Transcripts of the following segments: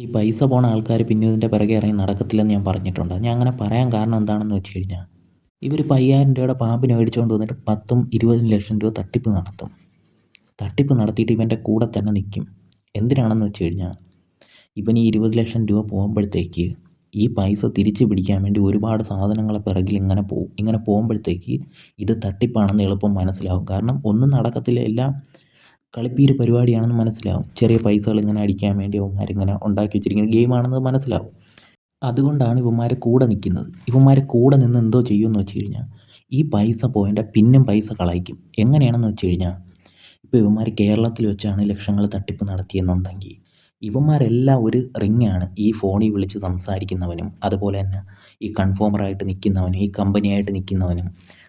ഈ പൈസ പോണ ആൾക്കാർ പിന്നെ ഇതിന്റെ പിറകെ ഇറങ്ങി നടക്കത്തില്ലെന്ന് ഞാൻ പറഞ്ഞിട്ടുണ്ട്. ഞാൻ അങ്ങനെ പറയാൻ കാരണം എന്താണെന്ന് വെച്ച് കഴിഞ്ഞാൽ ഇവർ പയ്യായിരം രൂപയുടെ പാമ്പിനെ മേടിച്ചുകൊണ്ട് വന്നിട്ട് പത്തും ഇരുപതും ലക്ഷം രൂപ തട്ടിപ്പ് നടത്തും. തട്ടിപ്പ് നടത്തിയിട്ട് ഇവന്റെ കൂടെ തന്നെ നിൽക്കും എന്തിനാണെന്ന് വെച്ച് കഴിഞ്ഞാൽ ഇവൻ ഈ ഇരുപത് ലക്ഷം രൂപ പോകുമ്പോഴത്തേക്ക് ഈ പൈസ തിരിച്ചു പിടിക്കാൻ വേണ്ടി ഒരുപാട് സാധനങ്ങളെ പിറകിൽ ഇങ്ങനെ പോകും ഇങ്ങനെ പോകുമ്പോഴത്തേക്ക് ഇത് തട്ടിപ്പാണെന്ന് എളുപ്പം മനസ്സിലാവും. കാരണം ഒന്നും നടക്കത്തില്ല. എല്ലാം കളിപ്പീര് പരിപാടിയാണെന്ന് മനസ്സിലാവും. ചെറിയ പൈസകൾ ഇങ്ങനെ അടിക്കാൻ വേണ്ടി ഇവന്മാരിങ്ങനെ ഉണ്ടാക്കി വെച്ചിരിക്കുന്ന ഗെയിമാണെന്ന് മനസ്സിലാവും. അതുകൊണ്ടാണ് ഇവന്മാർ കൂടെ നിൽക്കുന്നത് ഇവന്മാർ കൂടെ നിന്ന് എന്തോ ചെയ്യുമെന്ന് വെച്ച് കഴിഞ്ഞാൽ ഈ പൈസ പോയിന്റെ പിന്നും പൈസ കളയിക്കും. എങ്ങനെയാണെന്ന് വെച്ച് കഴിഞ്ഞാൽ ഇപ്പോൾ ഇവന്മാർ കേരളത്തിൽ വെച്ചാണ് ലക്ഷങ്ങൾ തട്ടിപ്പ് നടത്തിയെന്നുണ്ടെങ്കിൽ ഇവന്മാരെല്ലാം ഒരു റിങ്ങാണ് ഈ ഫോണിൽ വിളിച്ച് സംസാരിക്കുന്നവനും അതുപോലെ തന്നെ ഈ കൺഫോമറായിട്ട് നിൽക്കുന്നവനും ഈ കമ്പനിയായിട്ട് നിൽക്കുന്നവനും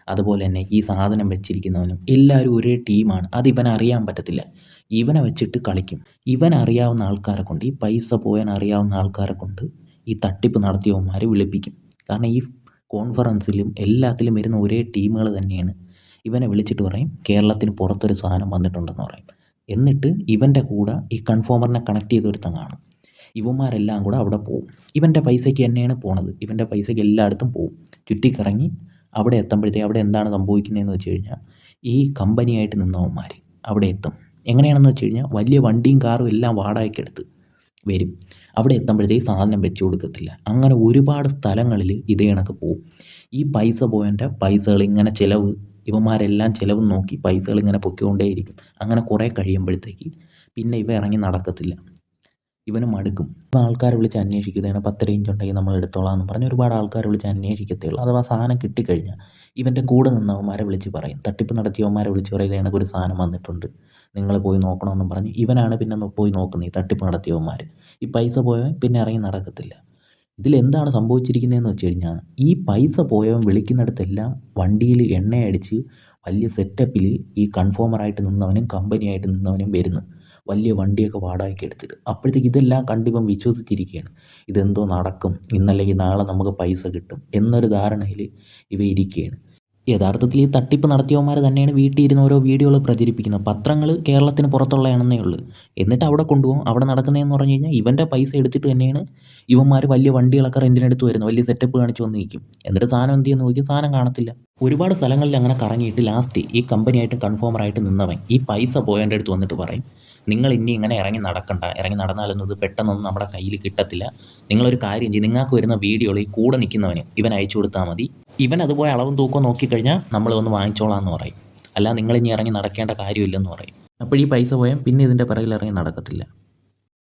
അതുപോലെ തന്നെ ഈ സാധനം വെച്ചിരിക്കുന്നവനും എല്ലാവരും ഒരേ ടീമാണ്. അത് ഇവൻ അറിയാൻ പറ്റത്തില്ല. ഇവനെ വെച്ചിട്ട് കളിക്കും. ഇവൻ അറിയാവുന്ന ആൾക്കാരെ കൊണ്ട് ഈ പൈസ പോയാൻ അറിയാവുന്ന ആൾക്കാരെ കൊണ്ട് ഈ തട്ടിപ്പ് നടത്തിയവന്മാരെ വിളിപ്പിക്കും. കാരണം ഈ കോൺഫറൻസിലും എല്ലാത്തിലും വരുന്ന ഒരേ ടീമുകൾ തന്നെയാണ്. ഇവനെ വിളിച്ചിട്ട് പറയും കേരളത്തിന് പുറത്തൊരു സാധനം വന്നിട്ടുണ്ടെന്ന് പറയും. എന്നിട്ട് ഇവന്റെ കൂടെ ഈ കൺഫോമറിനെ കണക്ട് ചെയ്ത് കാണും. ഇവന്മാരെല്ലാം കൂടെ അവിടെ പോവും. ഇവന്റെ പൈസയ്ക്ക് തന്നെയാണ് പോണത്. ഇവന്റെ പൈസയ്ക്ക് എല്ലായിടത്തും പോവും. ചുറ്റിക്കറങ്ങി അവിടെ എത്തുമ്പോഴത്തേക്ക് അവിടെ എന്താണ് സംഭവിക്കുന്നതെന്ന് വെച്ച് കഴിഞ്ഞാൽ ഈ കമ്പനിയായിട്ട് നിന്നവന്മാർ അവിടെ എത്തും. എങ്ങനെയാണെന്ന് വെച്ച് കഴിഞ്ഞാൽ വലിയ വണ്ടിയും കാറും എല്ലാം വാടകയ്ക്കെടുത്ത് വരും. അവിടെ എത്തുമ്പോഴത്തേക്ക് സാധനം വെച്ച് കൊടുക്കത്തില്ല. അങ്ങനെ ഒരുപാട് സ്ഥലങ്ങളിൽ ഇതേ കണക്ക് പോവും. ഈ പൈസ പോയതിന്റെ പൈസകൾ ഇങ്ങനെ ചിലവ് ഇവന്മാരെല്ലാം ചിലവ് നോക്കി പൈസകൾ ഇങ്ങനെ പൊക്കിക്കൊണ്ടേയിരിക്കും അങ്ങനെ കുറേ കഴിയുമ്പോഴത്തേക്ക് പിന്നെ ഇവ ഇറങ്ങി നടക്കത്തില്ല. ഇവന് മടുക്കും. ഇപ്പം ആൾക്കാരെ വിളിച്ച് അന്വേഷിക്കുന്നതാണ് പത്ത് റേഞ്ച് ഉണ്ടെങ്കിൽ നമ്മൾ എടുത്തോളാം എന്ന് പറഞ്ഞ് ഒരുപാട് ആൾക്കാർ വിളിച്ച് അന്വേഷിക്കത്തുള്ളൂ അഥവാ സാധനം കിട്ടിക്കഴിഞ്ഞാൽ ഇവന്റെ കൂടെ നിന്നവന്മാരെ വിളിച്ച് പറയും. തട്ടിപ്പ് നടത്തിയവന്മാരെ വിളിച്ച് പറയും ഇതേ ഒരു സാധനം വന്നിട്ടുണ്ട്. നിങ്ങൾ പോയി നോക്കണമെന്നും പറഞ്ഞ് ഇവനാണ് പിന്നെ പോയി നോക്കുന്നത് ഈ തട്ടിപ്പ് നടത്തിയവന്മാർ ഈ പൈസ പോയവൻ പിന്നെ ഇറങ്ങി നടക്കത്തില്ല. ഇതിലെന്താണ് സംഭവിച്ചിരിക്കുന്നതെന്ന് വെച്ച് കഴിഞ്ഞാൽ ഈ പൈസ പോയവൻ വിളിക്കുന്നിടത്തെല്ലാം വണ്ടിയിൽ എണ്ണയടിച്ച് വലിയ സെറ്റപ്പിൽ ഈ കൺഫോമറായിട്ട് നിന്നവനും കമ്പനിയായിട്ട് നിന്നവനും വരുന്നു. വലിയ വണ്ടിയൊക്കെ വാടകയ്ക്ക് എടുത്തിട്ട്. അപ്പോഴത്തേക്ക് ഇതെല്ലാം കണ്ടിപ്പം വിശ്വസിച്ചിരിക്കുകയാണ്. ഇതെന്തോ നടക്കും. ഇന്നല്ലെങ്കിൽ നാളെ നമുക്ക് പൈസ കിട്ടും എന്നൊരു ധാരണയിൽ ഇവ ഇരിക്കുകയാണ്. യഥാർത്ഥത്തിൽ ഈ തട്ടിപ്പ് നടത്തിയവന്മാർ തന്നെയാണ് വീട്ടിൽ ഇരുന്ന് ഓരോ വീഡിയോകൾ പ്രചരിപ്പിക്കുന്നത്. പത്രങ്ങൾ കേരളത്തിന് പുറത്തുള്ളതാണെന്നേ ഉള്ളൂ. എന്നിട്ട് അവിടെ കൊണ്ടുപോകും. അവിടെ നടക്കുന്നതെന്ന് പറഞ്ഞു കഴിഞ്ഞാൽ ഇവന്റെ പൈസ എടുത്തിട്ട് തന്നെയാണ് ഇവന്മാർ വലിയ വണ്ടികളൊക്കെ റെന്റിനെടുത്ത് വരുന്നത്. വലിയ സെറ്റപ്പ് കാണിച്ച് വന്ന് നിൽക്കും. എന്നിട്ട് സാധനം എന്ത് ചെയ്യുന്നു നോക്കി സാധനം കാണത്തില്ല. ഒരുപാട് സ്ഥലങ്ങളിൽ അങ്ങനെ കറങ്ങിയിട്ട് ലാസ്റ്റ് ഈ കമ്പനിയായിട്ട് കൺഫോമറായിട്ട് നിന്നവൻ ഈ പൈസ പോയതിന്റെ അടുത്ത് വന്നിട്ട് പറയും. നിങ്ങൾ ഇനി ഇങ്ങനെ ഇറങ്ങി നടക്കണ്ട. ഇറങ്ങി നടന്നാലൊന്നും ഇത് പെട്ടെന്നൊന്നും നമ്മുടെ കയ്യിൽ കിട്ടത്തില്ല. നിങ്ങളൊരു കാര്യം ചെയ്യും. നിങ്ങൾക്ക് വരുന്ന വീഡിയോയിൽ കൂടെ നിൽക്കുന്നവന് ഇവൻ അയച്ചു കൊടുത്താൽ മതി. ഇവൻ അതുപോലെ അളവും തൂക്കവും നോക്കിക്കഴിഞ്ഞാൽ നമ്മൾ ഒന്ന് വാങ്ങിച്ചോളാം എന്ന് പറയും. അല്ല നിങ്ങൾ ഇനി ഇറങ്ങി നടക്കേണ്ട കാര്യമില്ലെന്ന് പറയും. അപ്പോൾ ഈ പൈസ പോയാൽ പിന്നെ ഇതിന്റെ പിറകിൽ ഇറങ്ങി നടക്കത്തില്ല.